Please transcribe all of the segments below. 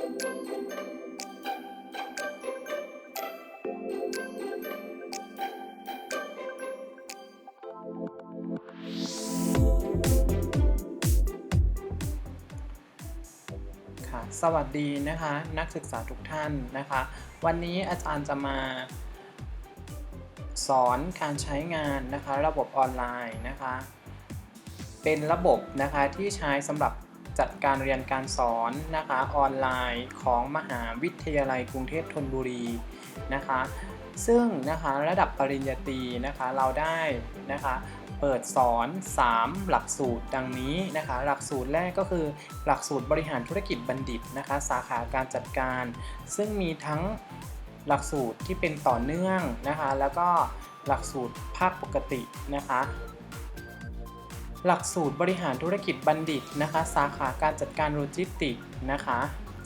ค่ะสวัสดีนะคะนักศึกษาทุกท่านนะคะ วันนี้อาจารย์จะมาสอนการใช้งานนะคะ ระบบออนไลน์นะคะ เป็นระบบนะคะที่ใช้สำหรับ จัดการเรียนการสอนนะคะออนไลน์ของมหาวิทยาลัยกรุงเทพธนบุรีนะคะ ซึ่งนะคะระดับปริญญาตรีนะคะเราได้นะคะเปิดสอน 3 หลักสูตรดังนี้นะคะ หลักสูตรแรกก็คือหลักสูตรบริหารธุรกิจบัณฑิตนะคะ สาขาการจัดการ ซึ่งมีทั้งหลักสูตรที่เป็นต่อเนื่องนะคะ แล้วก็หลักสูตรภาคปกตินะคะ หลักสูตรบริหารธุรกิจบัณฑิตนะคะ สาขาการจัดการโลจิสติกส์นะคะ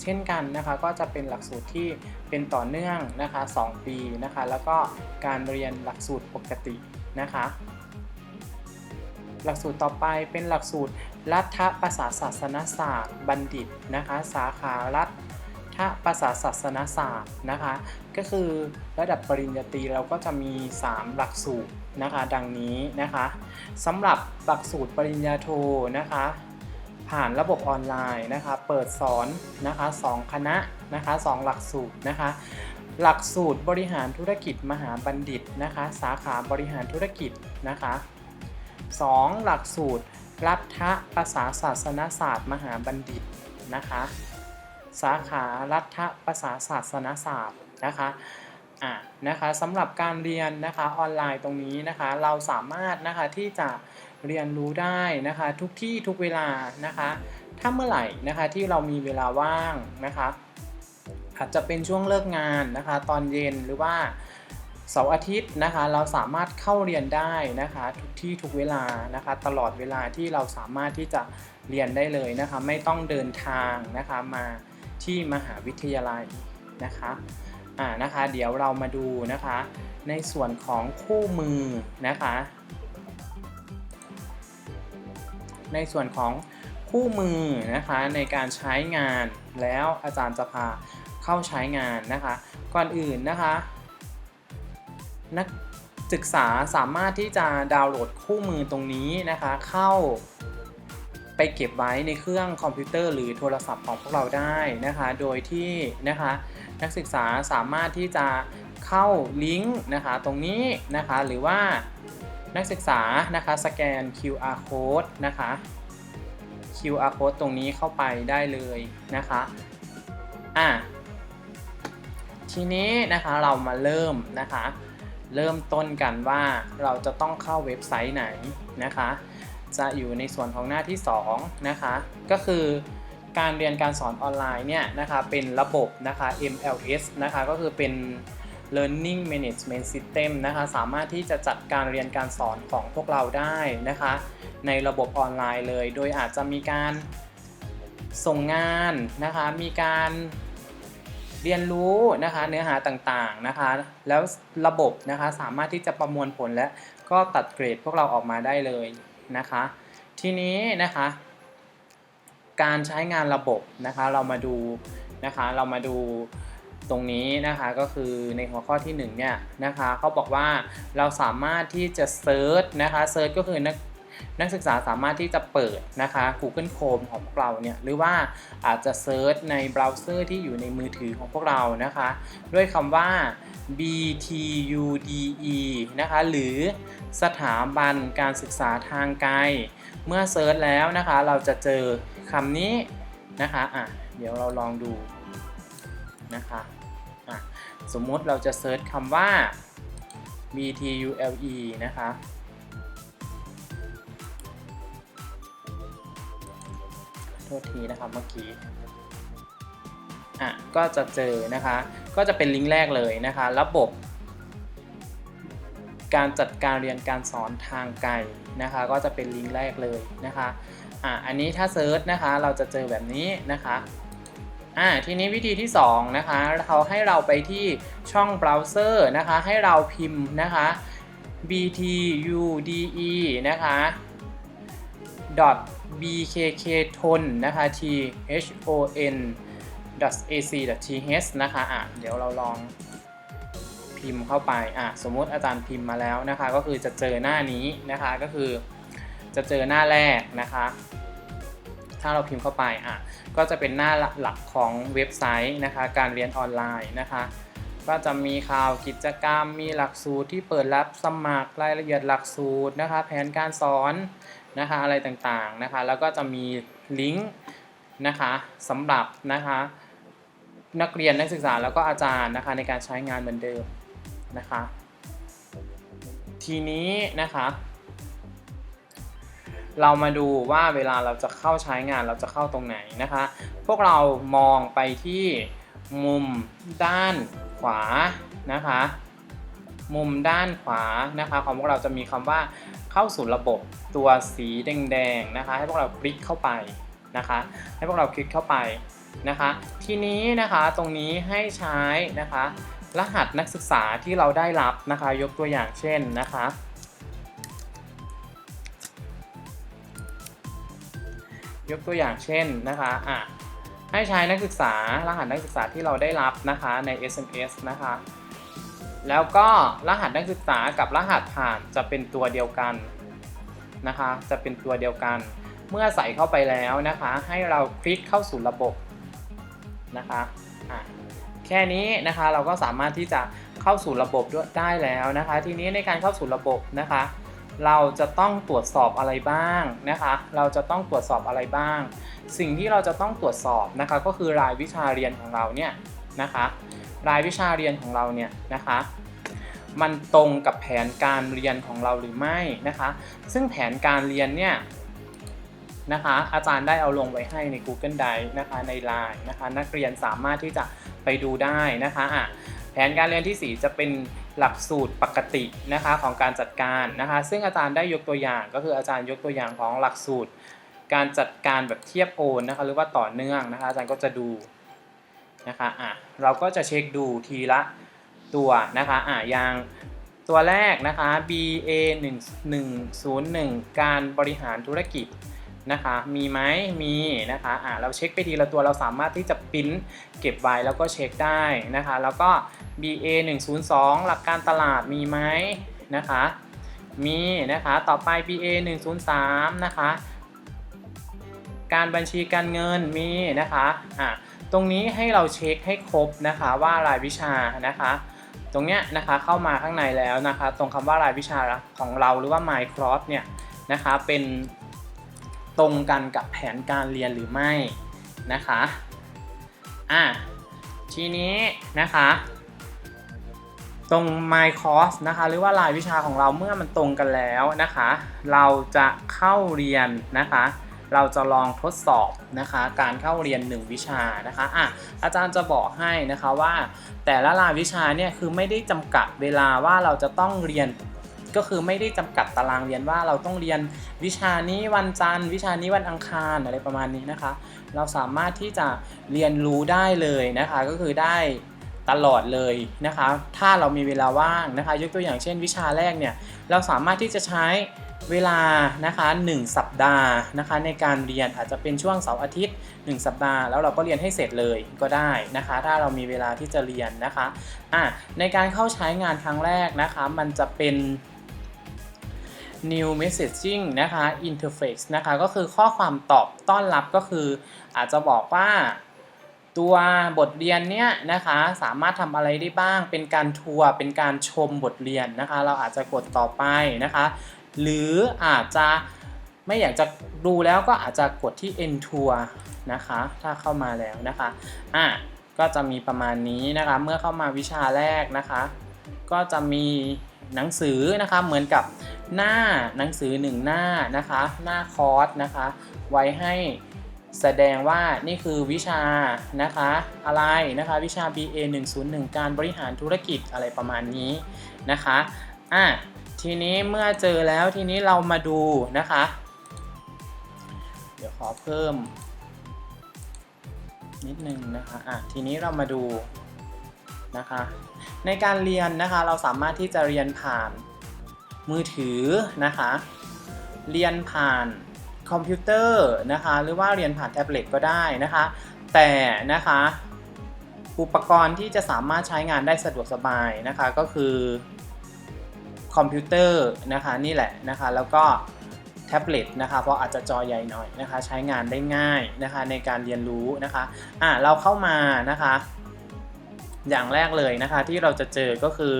เช่นกันนะคะก็จะเป็นหลักสูตรที่เป็นต่อเนื่องนะคะ 2 ปีนะคะ แล้วก็การเรียนหลักสูตรปกตินะคะ หลักสูตรต่อไปเป็นหลักสูตรรัฐประศาสนศาสตร์บัณฑิตนะคะ สาขารัฐประศาสนศาสตร์นะคะ ก็คือระดับปริญญาตรีเราก็จะมี 3 หลักสูตร นะคะ ดังนี้นะคะสำหรับหลักสูตรปริญญาโทนะคะ ผ่านระบบออนไลน์นะคะ เปิดสอนนะคะ2คณะนะคะ2หลักสูตรนะคะ หลักสูตรบริหารธุรกิจมหาบัณฑิตนะคะ สาขาบริหารธุรกิจนะคะ 2. หลักสูตรรัฐประศาศาสนศาสตร์มหาบัณฑิตนะคะ สาขารัฐประศาศาสนศาสตร์นะคะ อะนะคะสำหรับการเรียนนะคะออนไลน์ตรงนี้นะคะ เราสามารถนะคะที่จะเรียนรู้ได้นะคะ ทุกที่ทุกเวลานะคะ ถ้าเมื่อไหร่นะคะที่เรามีเวลาว่างนะคะอาจจะเป็นช่วงเลิกงานนะคะ ตอนเย็นหรือว่าเสาร์อาทิตย์นะคะ เราสามารถเข้าเรียนได้นะคะ ทุกที่ทุกเวลานะคะ ตลอดเวลาที่เราสามารถที่จะเรียนได้เลยนะคะ ไม่ต้องเดินทางนะคะมาที่มหาวิทยาลัยนะคะ อ่านะคะ เดี๋ยวเรามาดูนะคะ ในส่วนของคู่มือนะคะ ในส่วนของคู่มือนะคะในการใช้งานแล้วอาจารย์จะพาเข้าใช้งานนะคะ ก่อนอื่นนะคะ นักศึกษาสามารถที่จะดาวน์โหลดคู่มือตรงนี้นะคะ เข้าไปเก็บไว้ในเครื่องคอมพิวเตอร์หรือโทรศัพท์ของพวกเราได้นะคะ โดยที่นะคะ นักศึกษาสามารถที่จะเข้าลิงก์นะคะตรงนี้นะคะหรือว่านักศึกษานะคะสแกน QR code นะคะ QR code ตรงนี้เข้าไปได้เลยนะคะอะทีนี้นะคะเรามาเริ่มนะคะ เริ่มต้นกันว่าเราจะต้องเข้าเว็บไซต์ไหนนะคะ จะอยู่ในส่วนของหน้าที่2นะคะก็คือ การเรียนการสอนออนไลน์เนี่ยนะคะเป็นระบบนะคะ MLS นะคะก็คือเป็น Learning Management System นะคะสามารถที่จะจัดการเรียนการสอนของพวกเราได้นะคะ ในระบบออนไลน์เลย โดยอาจจะมีการส่งงานนะคะ มีการเรียนรู้นะคะเนื้อหาต่างๆนะคะ แล้วระบบนะคะสามารถที่จะประมวลผลและก็ตัดเกรดพวกเราออกมาได้เลยนะคะ ทีนี้นะคะ การใช้งานระบบนะคะเรามาดูนะคะเรามาดูตรงนี้นะคะก็คือในหัวข้อที่1เนี่ยนะคะเขาบอกว่าเราสามารถที่จะเซิร์ชนะคะเซิร์ชก็คือนักนักศึกษาสามารถที่จะเปิดนะคะ Google Chrome ของพวกเราเนี่ยหรือว่าอาจจะเซิร์ชในเบราว์เซอร์ที่อยู่ในมือถือของพวกเรานะคะ ด้วยคำว่า BTUDE นะคะหรือสถาบันการศึกษาทางไกล เมื่อเซิร์ชแล้วนะคะเราจะเจอ คำนี้นะคะอะเดี๋ยวเราลองดูนะคะอะสมมติเราจะเซิร์ชคำว่า BTULE นะคะโทษทีนะครับเมื่อกี้อะก็จะเจอนะคะ ก็จะเป็นลิงก์แรกเลยนะคะ ระบบ การจัดการเรียนการสอนทางไกลนะคะ ก็จะเป็นลิงก์แรกเลยนะคะ อะอันนี้ถ้าเซิร์ชนะคะ เราจะเจอแบบนี้นะคะอ่าทีนี้วิธีที่ 2 นะคะเขาให้เราไปที่ช่องเบราว์เซอร์นะคะ ให้เราพิมพ์นะคะ btude นะคะ bkkton นะคะ t h o n ac.th นะคะอะเดี๋ยวเราลองพิมพ์เข้าไปอะสมมติอาจารย์พิมพ์มาแล้วนะคะ ก็คือจะเจอหน้านี้นะคะก็คือ จะเจอหน้าแรกนะคะ ถ้าเราพิมพ์เข้าไปอะก็จะเป็นหน้าหลักของเว็บไซต์นะคะ การเรียนออนไลน์นะคะ ก็จะมีข่าวกิจกรรม มีหลักสูตรที่เปิดรับสมัครรายละเอียดหลักสูตรนะคะ แผนการสอนนะคะอะไรต่างๆนะคะ แล้วก็จะมีลิงก์นะคะสำหรับนะคะนักเรียนนักศึกษาแล้วก็อาจารย์นะคะในการใช้งานเหมือนเดิมนะคะ ทีนี้นะคะ เรามาดูว่าเวลาเราจะเข้าใช้งานเราจะเข้าตรงไหนนะคะ พวกเรามองไปที่มุมด้านขวานะคะ มุมด้านขวานะคะของพวกเราจะมีคำว่าเข้าสู่ระบบตัวสีแดงๆนะคะ ให้พวกเราคลิกเข้าไปนะคะ ให้พวกเราคลิกเข้าไปนะคะ ทีนี้นะคะตรงนี้ให้ใช้นะคะ รหัสนักศึกษาที่เราได้รับนะคะ ยกตัวอย่างเช่นนะคะ ยกตัวอย่างเช่นนะคะอะให้ใช้นักศึกษารหัสนักศึกษาที่เราได้รับนะคะใน SMS นะคะ แล้วก็รหัสนักศึกษากับรหัสผ่านจะเป็นตัวเดียวกันนะคะ จะเป็นตัวเดียวกัน เมื่อใส่เข้าไปแล้วนะคะ ให้เราคลิกเข้าสู่ระบบนะคะอะแค่นี้นะคะเราก็สามารถที่จะเข้าสู่ระบบด้วยได้แล้วนะคะ ทีนี้ในการเข้าสู่ระบบนะคะ เราจะต้องตรวจสอบอะไรบ้างนะคะ เราจะต้องตรวจสอบอะไรบ้าง สิ่งที่เราจะต้องตรวจสอบนะคะก็คือรายวิชาเรียนของเราเนี่ยนะคะ รายวิชาเรียนของเราเนี่ยนะคะ มันตรงกับแผนการเรียนของเราหรือไม่นะคะ ซึ่งแผนการเรียนเนี่ยนะคะอาจารย์ได้เอาลงไว้ให้ใน Google Drive นะคะใน Line นะคะนักเรียนสามารถที่จะไปดูได้นะคะอะ แผนการเรียนที่ 4 จะเป็นหลักสูตรปกตินะคะของการจัดการนะคะ ซึ่งอาจารย์ได้ยกตัวอย่างก็คืออาจารย์ยกตัวอย่างของหลักสูตร การจัดการแบบเทียบโอนนะคะหรือว่าต่อเนื่องนะคะ อาจารย์ก็จะดูนะคะอะเราก็จะเช็คดูทีละตัวนะคะอะอย่างตัวแรกนะคะ BA 1 101 การบริหารธุรกิจนะคะ มีไหมมีนะคะอะเราเช็คไปทีละตัวเราสามารถที่จะปริ้นเก็บไว้แล้วก็เช็คได้นะคะ แล้วก็ BA 102หลักการตลาดมีไหมนะคะ มีนะคะ ต่อไป BA 103นะคะ การบัญชีการเงินมีนะคะอะตรงนี้ให้เราเช็คให้ครบนะคะว่ารายวิชานะคะ ตรงเนี้ยนะคะเข้ามาข้างในแล้วนะคะ ตรงคำว่ารายวิชาของเราหรือว่า Mycross เนี่ยนะคะเป็นตรงกันกับแผนการเรียนหรือไม่นะคะอะทีนี้นะคะ ตรง My Course นะคะ หรือว่ารายวิชาของเราเมื่อมันตรงกันแล้วนะคะ เราจะเข้าเรียนนะคะ เราจะลองทดสอบนะคะ การเข้าเรียน 1 วิชานะคะอะอาจารย์จะบอกให้นะคะว่า แต่ละรายวิชาเนี่ยคือไม่ได้จำกัดเวลาว่าเราจะต้องเรียนก็คือไม่ได้จำกัดตารางเรียนว่าเราต้องเรียนวิชานี้วันจันทร์วิชานี้วันอังคารอะไรประมาณนี้นะคะ เราสามารถที่จะเรียนรู้ได้เลยนะคะ ก็คือได้ ตลอดเลยนะคะ ถ้าเรามีเวลาว่างนะคะ ยกตัวอย่างเช่นวิชาแรกเนี่ยเราสามารถที่จะใช้เวลานะคะ1สัปดาห์นะคะในการเรียนอาจจะเป็นช่วงเสาร์อาทิตย์ 1 สัปดาห์แล้วเราก็เรียนให้เสร็จเลยก็ได้นะคะ ถ้าเรามีเวลาที่จะเรียนนะคะอะในการเข้าใช้งานครั้งแรกนะคะ มันจะเป็น new messaging นะคะ interface นะคะก็คือข้อความตอบต้อนรับก็คืออาจจะบอกว่า ตัวบทเรียนเนี้ยนะคะสามารถทำอะไรได้บ้าง เป็นการทัวร์เป็นการชมบทเรียนนะคะ เราอาจจะกดต่อไปนะคะ หรืออาจจะไม่อยากจะดูแล้วก็อาจจะกดที่ end tour นะคะ ถ้าเข้ามาแล้วนะคะอะก็จะมีประมาณนี้นะคะ เมื่อเข้ามาวิชาแรกนะคะ ก็จะมีหนังสือนะคะเหมือนกับหน้าหนังสือหนึ่งหน้านะคะ หน้าคอร์สนะคะ ไว้ให้ แสดงว่านี่คือวิชานะคะอะไรนะคะวิชา BA 101 การบริหารธุรกิจอะไรประมาณนี้นะคะอะทีนี้เมื่อเจอแล้วทีนี้เรามาดูนะคะ เดี๋ยวขอเพิ่ม นิดนึงนะคะอะทีนี้เรามาดูนะคะในการเรียนนะคะเราสามารถที่จะเรียนผ่านมือถือนะคะ เรียนผ่าน คอมพิวเตอร์นะคะหรือว่าเรียนผ่านแท็บเล็ตก็ได้นะคะ แต่นะคะอุปกรณ์ที่จะสามารถใช้งานได้สะดวกสบายนะคะก็คือคอมพิวเตอร์นะคะนี่แหละนะคะแล้วก็แท็บเล็ตนะคะเพราะอาจจะจอใหญ่หน่อยนะคะ ใช้งานได้ง่ายนะคะในการเรียนรู้นะคะอะเราเข้ามานะคะ อย่างแรกเลยนะคะที่เราจะเจอก็คือ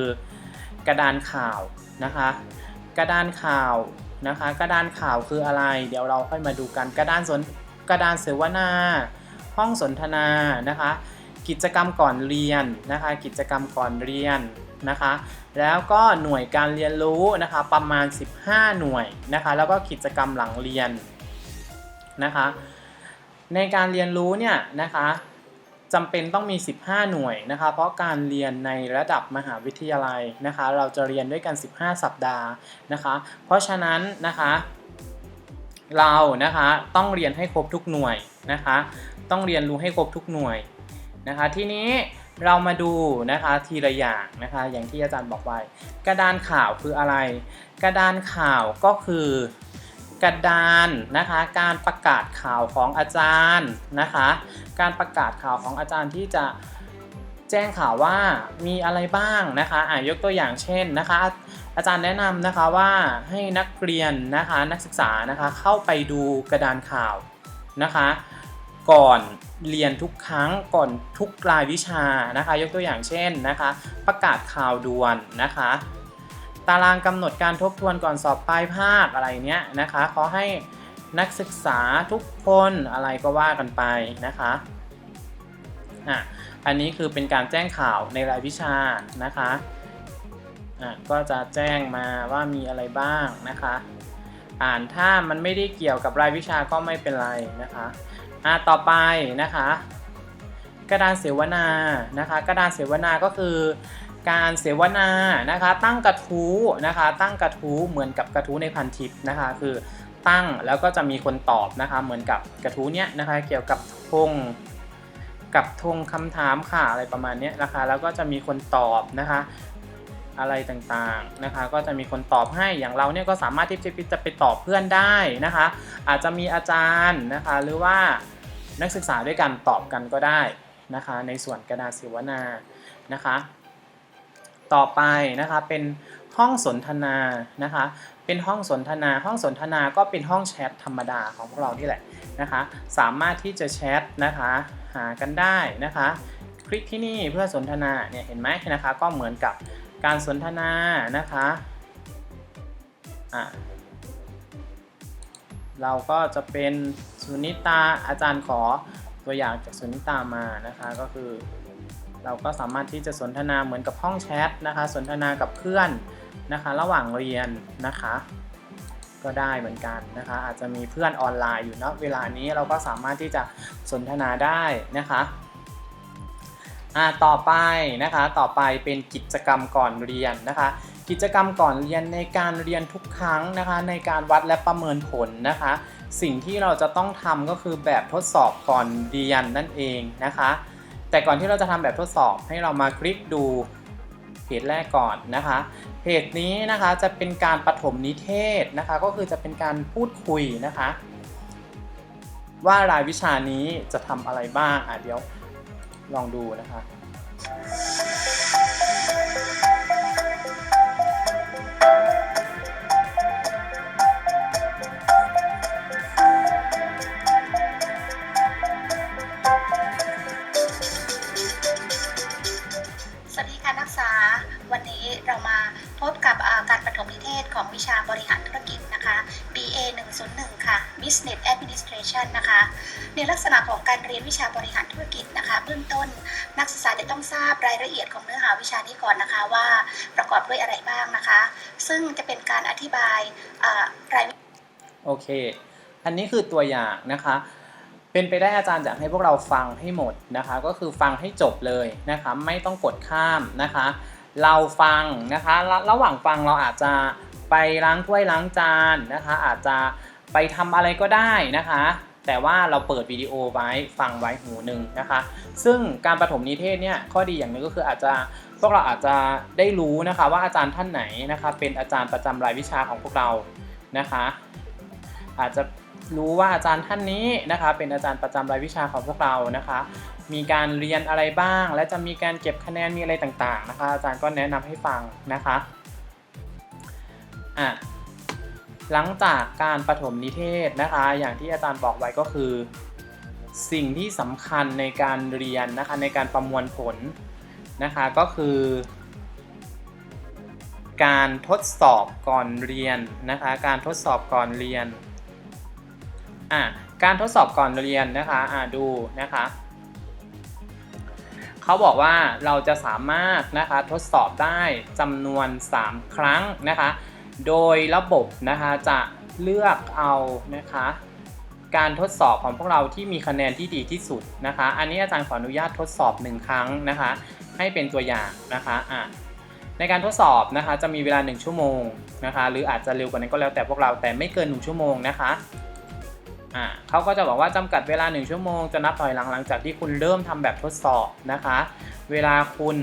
กระดานข่าวนะคะ กระดานข่าว นะคะ กระดานข่าวคืออะไร เดี๋ยวเราค่อยมาดูกัน กระดานสนกระดานเสวนา ห้องสนทนานะคะ กิจกรรมก่อนเรียนนะคะ กิจกรรมก่อนเรียนนะคะ แล้วก็หน่วยการเรียนรู้นะคะประมาณ 15 หน่วยนะคะ แล้วก็กิจกรรมหลังเรียนนะคะ ในการเรียนรู้เนี่ยนะคะ จำเป็นต้องมี 15 หน่วยนะคะ เพราะการเรียนในระดับมหาวิทยาลัยนะคะ เราจะเรียนด้วยกัน 15 สัปดาห์นะคะ เพราะฉะนั้นนะคะ เรานะคะต้องเรียนให้ครบทุกหน่วยนะคะ ต้องเรียนรู้ให้ครบทุกหน่วยนะคะ ทีนี้เรามาดูนะคะทีละอย่างนะคะ อย่างที่อาจารย์บอกไว้ กระดานข่าวคืออะไร กระดานข่าวก็คือ กระดานนะคะการประกาศข่าวของอาจารย์นะคะ การประกาศข่าวของอาจารย์ที่จะแจ้งข่าวว่ามีอะไรบ้างนะคะอ่ายกตัวอย่างเช่นนะคะ อาจารย์แนะนำนะคะว่าให้นักเรียนนะคะนักศึกษานะคะเข้าไปดูกระดานข่าวนะคะ ก่อนเรียนทุกครั้งก่อนทุกรายวิชานะคะ ยกตัวอย่างเช่นนะคะ ประกาศข่าวด่วนนะคะ ตารางกำหนดการทบทวนก่อนสอบปลายภาคอะไรเนี้ยนะคะขอให้นักศึกษาทุกคนอะไรก็ว่ากันไปนะคะอะอันนี้คือเป็นการแจ้งข่าวในรายวิชานะคะอะก็จะแจ้งมาว่ามีอะไรบ้างนะคะ อ่านถ้ามันไม่ได้เกี่ยวกับรายวิชาก็ไม่เป็นไรนะคะอะต่อไปนะคะ กระดานเสวนานะคะ กระดานเสวนาก็คือ การเสวนานะคะ ตั้งกระทู้นะคะ ตั้งกระทู้เหมือนกับกระทู้ในพันทิปนะคะ คือตั้งแล้วก็จะมีคนตอบนะคะ เหมือนกับกระทู้เนี้ยนะคะ เกี่ยวกับธงกับธงคำถามค่ะอะไรประมาณเนี้ยนะคะ แล้วก็จะมีคนตอบนะคะ อะไรต่างๆนะคะ ก็จะมีคนตอบให้อย่างเราเนี่ยก็สามารถที่จะจะไปตอบเพื่อนได้นะคะ อาจจะมีอาจารย์นะคะ หรือว่านักศึกษาด้วยกันตอบกันก็ได้นะคะ ในส่วนกระดาษเสวนานะคะ ต่อไปนะคะเป็นห้องสนทนานะคะ เป็นห้องสนทนา ห้องสนทนาก็เป็นห้องแชทธรรมดาของพวกเรานี่แหละนะคะ สามารถที่จะแชทนะคะหากันได้นะคะ คลิกที่นี่เพื่อสนทนาเนี่ยเห็นไหมนะคะ ก็เหมือนกับการสนทนานะคะอะเราก็จะเป็นสุนิตาอาจารย์ขอตัวอย่างจากสุนิตามานะคะก็คือ เราก็สามารถที่จะสนทนาเหมือนกับห้องแชทนะคะ สนทนากับเพื่อนนะคะ ระหว่างเรียนนะคะ ก็ได้เหมือนกันนะคะ อาจจะมีเพื่อนออนไลน์อยู่เนาะเวลานี้เราก็สามารถที่จะสนทนาได้นะคะอ่าต่อไปนะคะต่อไปเป็นกิจกรรมก่อนเรียนนะคะ กิจกรรมก่อนเรียนในการเรียนทุกครั้งนะคะ ในการวัดและประเมินผลนะคะ สิ่งที่เราจะต้องทำก็คือแบบทดสอบก่อนเรียนนั่นเองนะคะ แต่ก่อนที่เราจะทำแบบทดสอบให้เรามาคลิกดูเพจแรกก่อนนะคะ เพจนี้นะคะจะเป็นการปฐมนิเทศนะคะ ก็คือจะเป็นการพูดคุยนะคะ ว่ารายวิชานี้จะทำอะไรบ้างอะเดี๋ยวลองดูนะคะ การเรียนวิชาบริหารธุรกิจนะคะ เบื้องต้นนักศึกษาจะต้องทราบรายละเอียดของเนื้อหาวิชานี้ก่อนนะคะว่าประกอบด้วยอะไรบ้างนะคะ ซึ่งจะเป็นการอธิบายรายโอเค อันนี้คือตัวอย่างนะคะ เป็นไปได้อาจารย์อยากให้พวกเราฟังให้หมดนะคะ ก็คือฟังให้จบเลยนะคะ ไม่ต้องกดข้ามนะคะ เราฟังนะคะระระหว่างฟังเราอาจจะไปล้างถ้วยล้างจานนะคะ อาจจะไปทำอะไรก็ได้นะคะ แต่ว่าเราเปิดวิดีโอไว้ฟังไว้หูหนึ่งนะคะ ซึ่งการประถมนิเทศเนี่ยข้อดีอย่างหนึงก็คืออาจจะพวกเราอาจจะได้รู้นะคะว่าอาจารย์ท่านไหนนะคะ เป็นอาจารย์ประจำรายวิชาของพวกเรานะคะ อาจจะรู้ว่าอาจารย์ท่านนี้นะคะ เป็นอาจารย์ประจำรายวิชาของพวกเรานะคะ มีการเรียนอะไรบ้าง และจะมีการเก็บคะแนนมีอะไรต่างๆนะคะ อาจารย์ก็แนะนำให้ฟังนะคะอะ หลังจากการประถมนิเทศนะคะ อย่างที่อาจารย์บอกไว้ก็คือ สิ่งที่สำคัญในการเรียนนะคะในการประมวลผลนะคะก็คือ การทดสอบก่อนเรียนนะคะ การทดสอบก่อนเรียนอะการทดสอบก่อนเรียนนะคะอะดูนะคะเขาบอกว่าเราจะสามารถนะคะทดสอบได้จำนวน 3 ครั้งนะคะ โดยระบบนะคะจะเลือกเอานะคะ การทดสอบของพวกเราที่มีคะแนนที่ดีที่สุดนะคะ อันนี้อาจารย์ขออนุญาตทดสอบ 1 ครั้งนะคะ ให้เป็นตัวอย่างนะคะอะในการทดสอบนะคะจะมีเวลา 1 ชั่วโมงนะคะ หรืออาจจะเร็วกว่านั้นก็แล้วแต่พวกเราแต่ไม่เกิน 1 ชั่วโมงนะคะอะเขาก็จะบอกว่าจำกัดเวลา 1 ชั่วโมงจะนับถอยหลังหลังจากที่คุณเริ่มทำแบบทดสอบนะคะ เวลาคุณ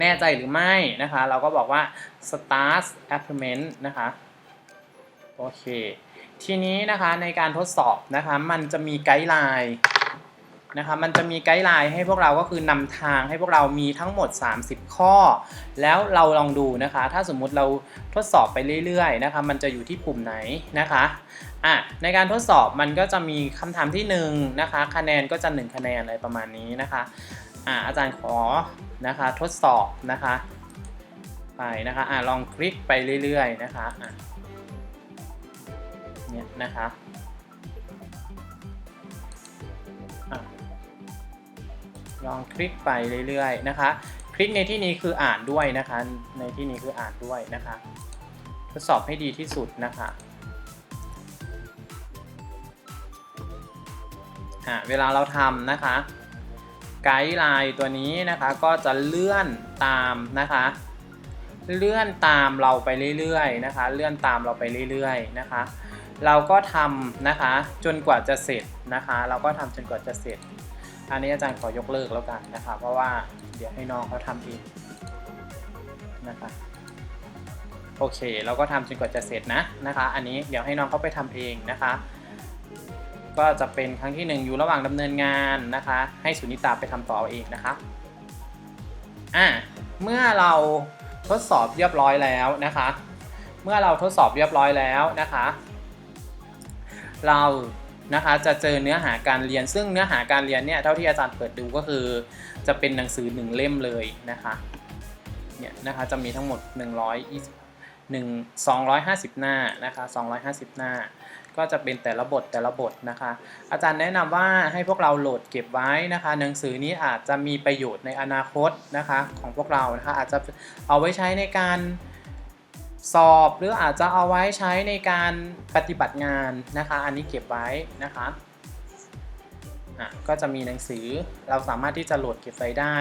แน่ใจหรือไม่นะคะ เราก็บอกว่า start appointment นะคะโอเค ทีนี้นะคะในการทดสอบนะคะมันจะมีไกด์ไลน์นะคะมันจะมีไกด์ไลน์ให้พวกเราก็คือนำทางให้พวกเรามีทั้งหมด 30 ข้อ แล้วเราลองดูนะคะ ถ้าสมมุติเราทดสอบไปเรื่อยๆนะคะมันจะอยู่ที่ปุ่มไหนนะคะอะในการทดสอบมันก็จะมีคำถามที่1นงนะคะคะแนนก็จะ 1 คะแนนอะไรประมาณนี้นะคะอะอาจารย์ขอนะคะทดสอบนะคะ ไปนะคะอะลองคลิกไปเรื่อยๆนะคะอะเนี่ยนะคะลองคลิกไปเรื่อยๆนะคะ คลิกในที่นี้คืออ่านด้วยนะคะ ในที่นี้คืออ่านด้วยนะคะ ทดสอบให้ดีที่สุดนะคะะเวลาเราทำนะคะ ไกด์ไลน์ตัวนี้นะคะก็จะเลื่อนตามนะคะ เลื่อนตามเราไปเรื่อยๆนะคะ เลื่อนตามเราไปเรื่อยๆนะคะ เราก็ทำนะคะจนกว่าจะเสร็จนะคะ เราก็ทำจนกว่าจะเสร็จ อันนี้อาจารย์ขอยกเลิกแล้วกันนะคะ เพราะว่าเดี๋ยวให้น้องเขาทำเองนะคะโอเค เราก็ทำจนกว่าจะเสร็จนะนะคะ อันนี้เดี๋ยวให้น้องเขาไปทำเองนะคะ ก็จะเป็นครั้งที่หนึ่งอยู่ระหว่างดำเนินงานนะคะ ให้สุนิตาไปทำต่อเอาเองนะคะอะเมื่อเรา ทดสอบเรียบร้อยแล้วนะคะ เมื่อเราทดสอบเรียบร้อยแล้วนะคะ เรานะคะจะเจอเนื้อหาการเรียน ซึ่งเนื้อหาการเรียนเนี่ยเท่าที่อาจารย์เปิดดูก็คือ จะเป็นหนังสือหนึ่งเล่มเลยนะคะเนี่ยนะคะจะมีทั้งหมด 120 1 250 หน้านะคะ250 หน้า ก็จะเป็นแต่ละบทแต่ละบทนะคะ อาจารย์แนะนำว่าให้พวกเราโหลดเก็บไว้นะคะ หนังสือนี้อาจจะมีประโยชน์ในอนาคตนะคะของพวกเรานะคะอาจจะเอาไว้ใช้ในการสอบหรืออาจจะเอาไว้ใช้ในการปฏิบัติงานนะคะ อันนี้เก็บไว้นะคะอะก็จะมีหนังสือเราสามารถที่จะโหลดเก็บไว้ได้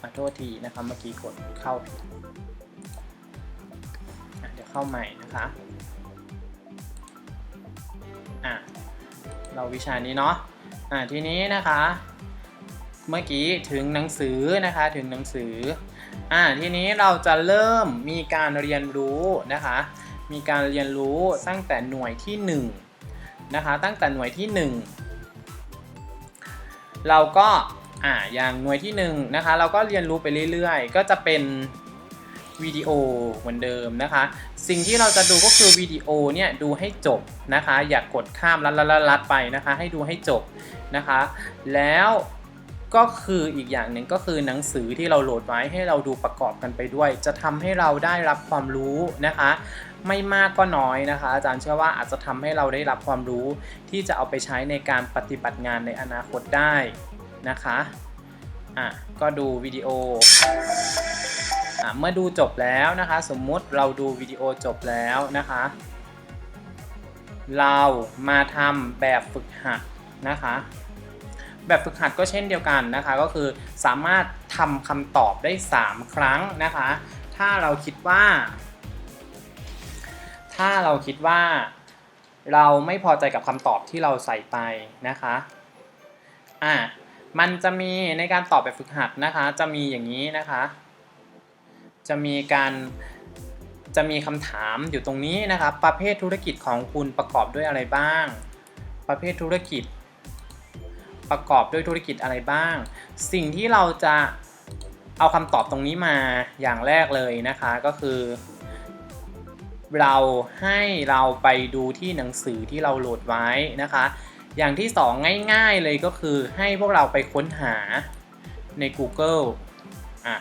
ขอโทษทีนะคะเมื่อกี้กดเข้าผิดเดี๋ยวเข้าใหม่นะคะ อะเราวิชานี้เนาะอะทีนี้นะคะ เมื่อกี้ถึงหนังสือนะคะถึงหนังสืออ่าทีนี้เราจะเริ่มมีการเรียนรู้นะคะ มีการเรียนรู้ตั้งแต่หน่วยที่1นะคะตั้งแต่หน่วยที่ 1 เราก็อ่าอย่างหน่วยที่1นะคะเราก็เรียนรู้ไปเรื่อยๆ ก็จะเป็น วิดีโอเหมือนเดิมนะคะ สิ่งที่เราจะดูก็คือวิดีโอเนี่ยดูให้จบนะคะ อย่ากกดข้ามลัดลัดลัดไปนะคะ ให้ดูให้จบนะคะ แล้วก็คืออีกอย่างหนึ่งก็คือหนังสือที่เราโหลดไว้ให้เราดูประกอบกันไปด้วย จะทำให้เราได้รับความรู้นะคะ ไม่มากก็น้อยนะคะ อาจารย์เชื่อว่าอาจจะทำให้เราได้รับความรู้ที่จะเอาไปใช้ในการปฏิบัติงานในอนาคตได้นะคะอะก็ดูวิดีโอ เมื่อดูจบแล้วนะคะ สมมุติเราดูวิดีโอจบแล้วนะคะ เรามาทำแบบฝึกหัดนะคะ แบบฝึกหัดก็เช่นเดียวกันนะคะ ก็คือสามารถทำคำตอบได้ 3 ครั้งนะคะ ถ้าเราคิดว่า ถ้าเราคิดว่าเราไม่พอใจกับคำตอบที่เราใส่ไปนะคะอะมันจะมีในการตอบแบบฝึกหัดนะคะ จะมีอย่างนี้นะคะ จะมีการจะมีคำถามอยู่ตรงนี้นะครับ ประเภทธุรกิจของคุณประกอบด้วยอะไรบ้าง ประเภทธุรกิจ ประกอบด้วยธุรกิจอะไรบ้าง สิ่งที่เราจะเอาคำตอบตรงนี้มาอย่างแรกเลยนะคะก็คือ เราให้เราไปดูที่หนังสือที่เราโหลดไว้นะคะ อย่างที่สองง่ายๆเลยก็คือให้พวกเราไปค้นหาใน Google อะ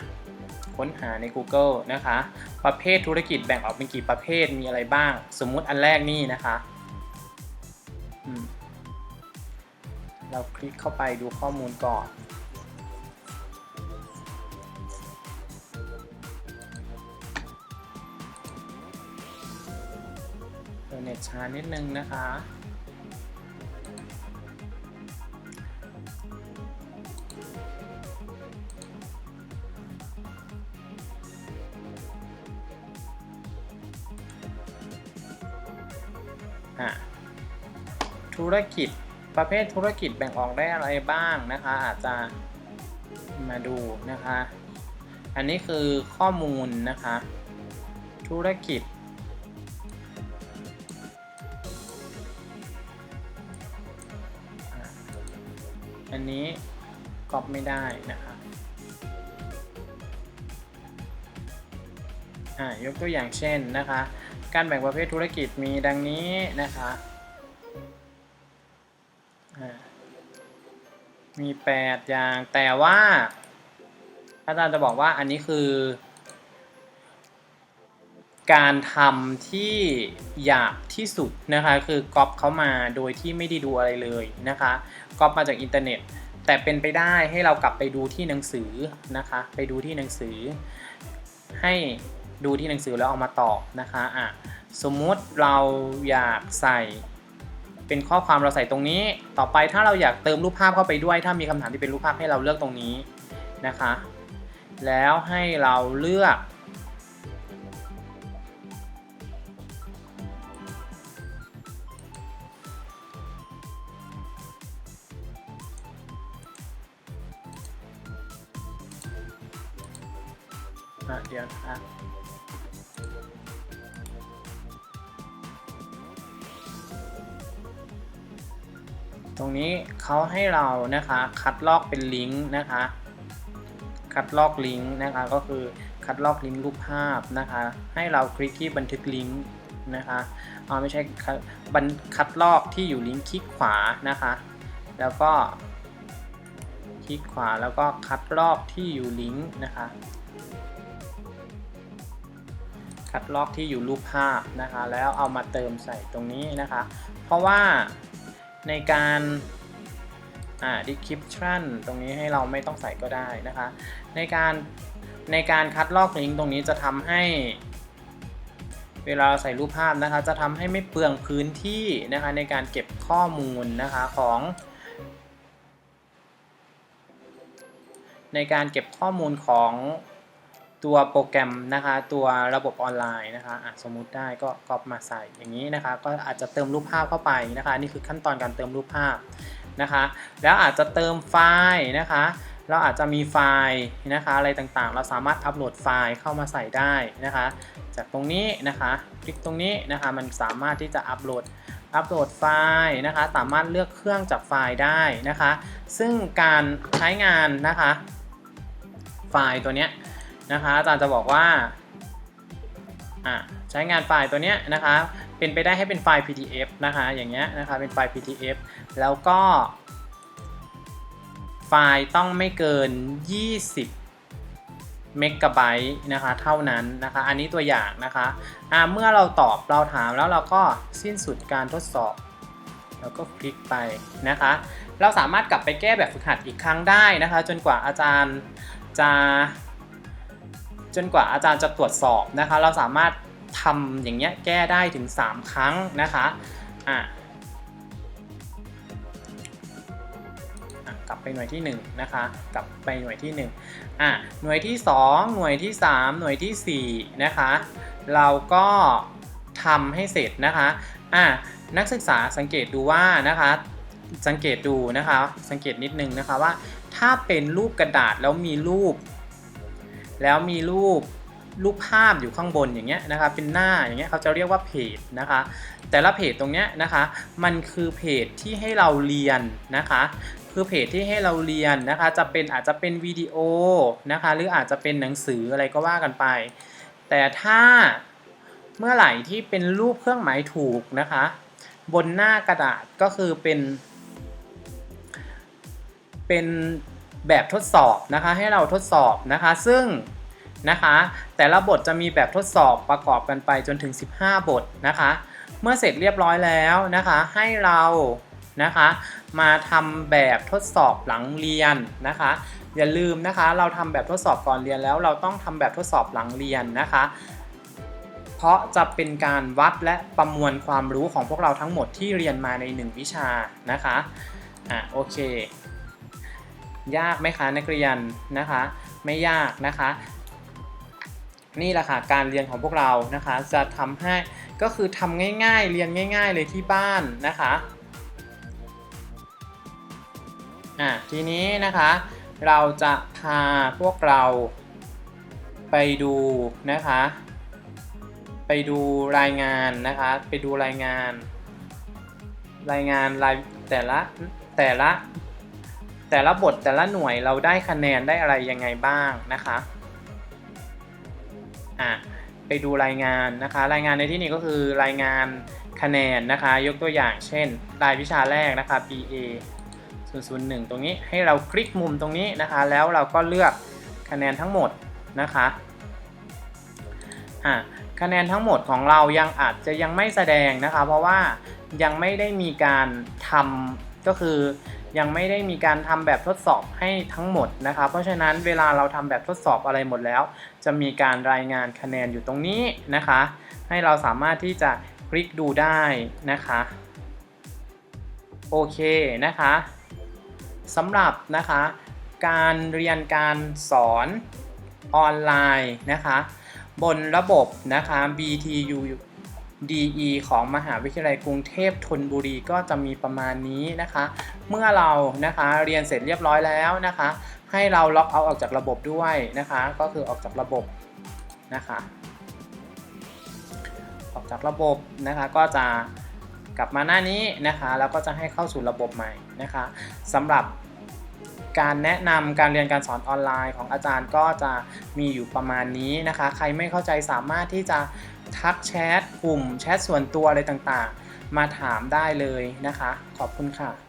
ค้นหาใน Google นะคะ ประเภทธุรกิจแบ่งออกเป็นกี่ประเภทมีอะไรบ้าง สมมุติอันแรกนี่นะคะเราคลิกเข้าไปดูข้อมูลก่อนเออเน็ตช้านิดนึงนะคะ อะธุรกิจประเภทธุรกิจแบ่งออกได้อะไรบ้างนะคะ อาจจะมาดูนะคะ อันนี้คือข้อมูลนะคะ ธุรกิจ อันนี้ก๊อปไม่ได้นะคะอ่ายกตัวอย่างเช่นนะคะ การแบ่งประเภทธุรกิจมีดังนี้นะคะอ่ามี 8 อย่างแต่ว่าอาจารย์จะบอกว่าอันนี้คือ การทำที่หยาบที่สุดนะคะคือก๊อปเขามาโดยที่ไม่ได้ดูอะไรเลยนะคะก๊อปมาจากอินเทอร์เน็ต แต่เป็นไปได้ให้เรากลับไปดูที่หนังสือนะคะ ไปดูที่หนังสือให้ ดูที่หนังสือแล้วเอามาตอบนะคะอะสมมุติเราอยากใส่ เป็นข้อความเราใส่ตรงนี้ ต่อไปถ้าเราอยากเติมรูปภาพเข้าไปด้วย ถ้ามีคำถามที่เป็นรูปภาพให้เราเลือกตรงนี้นะคะ แล้วให้เราเลือกเดี๋ยวนะ ตรงนี้เขาให้เรานะคะคัดลอกเป็นลิงก์นะคะ คัดลอกลิงก์นะคะก็คือคัดลอกลิงก์รูปภาพนะคะ ให้เราคลิกที่บันทึกลิงก์นะคะเอาไม่ใช่คัดบันคัดลอกที่อยู่ลิงก์คลิกขวานะคะ แล้วก็คลิกขวาแล้วก็คัดลอกที่อยู่ลิงก์นะคะ คัดลอกที่อยู่รูปภาพนะคะ แล้วเอามาเติมใส่ตรงนี้นะคะ เพราะว่า ในการอ่า description ตรงนี้ให้เราไม่ต้องใส่ก็ได้นะคะ ในการในการคัดลอกลิงก์ตรงนี้จะทำให้ เวลาเราใส่รูปภาพนะคะ จะทำให้ไม่เปลืองพื้นที่นะคะ ในการเก็บข้อมูลนะคะของ ในการเก็บข้อมูลของ ตัวโปรแกรมนะคะตัวระบบออนไลน์นะคะอะสมมุติได้ก็ก๊อปมาใส่อย่างนี้นะคะ ก็อาจจะเติมรูปภาพเข้าไปนะคะนี่คือขั้นตอนการเติมรูปภาพนะคะ แล้วอาจจะเติมไฟล์นะคะ เราอาจจะมีไฟล์นะคะอะไรต่างๆ เราสามารถอัปโหลดไฟล์เข้ามาใส่ได้นะคะ จากตรงนี้นะคะคลิกตรงนี้นะคะมันสามารถที่จะอัปโหลดอัปโหลดไฟล์นะคะ สามารถเลือกเครื่องจากไฟล์ได้นะคะ ซึ่งการใช้งานนะคะ ไฟล์ตัวเนี้ย นะคะอาจารย์จะบอกว่าใช้งานไฟล์ตัวนี้นะคะเป็นไปได้ให้เป็นไฟล์ PDF นะคะอย่างเงี้ยนะคะเป็นไฟล์ PDF แล้วก็ ไฟล์ต้องไม่เกิน 20 เมกะไบต์นะคะเท่านั้นนะคะอันนี้ตัวอย่างนะคะอ่าเมื่อเราตอบเราถามแล้วเราก็สิ้นสุดการทดสอบแล้วก็คลิกไปนะคะ เราสามารถกลับไปแก้แบบฝึกหัดอีกครั้งได้นะคะ จนกว่าอาจารย์จะ จนกว่าอาจารย์จะตรวจสอบนะคะ เราสามารถทำอย่างเงี้ยแก้ได้ถึง 3 ครั้งนะคะอะกลับไปหน่วยที่ 1 นะคะ กลับไปหน่วยที่1อะหน่วยที่ 2 หน่วยที่ 3 หน่วยที่ 4 นะคะ เราก็ทำให้เสร็จนะคะอะนักศึกษาสังเกตดูว่านะคะ สังเกตดูนะคะ สังเกตนิดนึงนะคะว่า ถ้าเป็นรูปกระดาษแล้วมีรูป แล้วมีรูปรูปภาพอยู่ข้างบนอย่างเงี้ยนะคะเป็นหน้าอย่างเงี้ยเขาจะเรียกว่าเพจนะคะ แต่ละเพจตรงเนี้ยนะคะมันคือเพจที่ให้เราเรียนนะคะคือเพจที่ให้เราเรียนนะคะจะเป็นอาจจะเป็นวิดีโอนะคะหรืออาจจะเป็นหนังสืออะไรก็ว่ากันไป แต่ถ้าเมื่อไหร่ที่เป็นรูปเครื่องหมายถูกนะคะ บนหน้ากระดาษก็คือเป็น เป็น แบบทดสอบนะคะให้เราทดสอบนะคะ ซึ่งนะคะ แต่ละบทจะมีแบบทดสอบประกอบกันไปจนถึง 15 บทนะคะ เมื่อเสร็จเรียบร้อยแล้วนะคะ ให้เรานะคะมาทำแบบทดสอบหลังเรียนนะคะ อย่าลืมนะคะ เราทำแบบทดสอบก่อนเรียนแล้วเราต้องทำแบบทดสอบหลังเรียนนะคะ เพราะจะเป็นการวัดและประมวลความรู้ของพวกเราทั้งหมดที่เรียนมาใน 1 วิชานะคะอะโอเค ยากไหมคะนักเรียนนะคะ ไม่ยากนะคะ นี่แหละค่ะการเรียนของพวกเรานะคะ จะทำให้ก็คือทำง่าย ๆ เรียนง่าย ๆ เลยที่บ้านนะคะอะทีนี้นะคะ เราจะพาพวกเราไปดูนะคะ ไปดูรายงานนะคะ ไปดูรายงาน รายงานรายแต่ละแต่ละ แต่ละบทแต่ละหน่วยเราได้คะแนนได้อะไรยังไงบ้างนะคะอะไปดูรายงานนะคะ รายงานในที่นี้ก็คือรายงานคะแนนนะคะ ยกตัวอย่างเช่น รายวิชาแรกนะคะ BA 001 ตรงนี้ให้เราคลิกมุมตรงนี้นะคะ แล้วเราก็เลือกคะแนนทั้งหมดนะคะอะคะแนนทั้งหมดของเรายังอาจจะยังไม่แสดงนะคะ เพราะว่ายังไม่ได้มีการทำก็คือ ยังไม่ได้มีการทำแบบทดสอบให้ทั้งหมดนะคะเพราะฉะนั้นเวลาเราทำแบบทดสอบอะไรหมดแล้ว จะมีการรายงานคะแนนอยู่ตรงนี้นะคะ ให้เราสามารถที่จะคลิกดูได้นะคะโอเคนะคะสำหรับนะคะการเรียนการสอนออนไลน์นะคะบนระบบนะคะ BTU DE ของมหาวิทยาลัยกรุงเทพธนบุรีก็จะมีประมาณนี้นะคะ เมื่อเรานะคะเรียนเสร็จเรียบร้อยแล้วนะคะ ให้เราล็อกเอาออกจากระบบด้วยนะคะ ก็คือออกจากระบบนะคะออกจากระบบนะคะก็จะกลับมาหน้านี้นะคะแล้วก็จะให้เข้าสู่ระบบใหม่นะคะสำหรับการแนะนำการเรียนการสอนออนไลน์ของอาจารย์ก็จะมีอยู่ประมาณนี้นะคะ ใครไม่เข้าใจสามารถที่จะ ทักแชทกลุ่มแชทส่วนตัวอะไรต่างๆ มาถามได้เลยนะคะ ขอบคุณค่ะ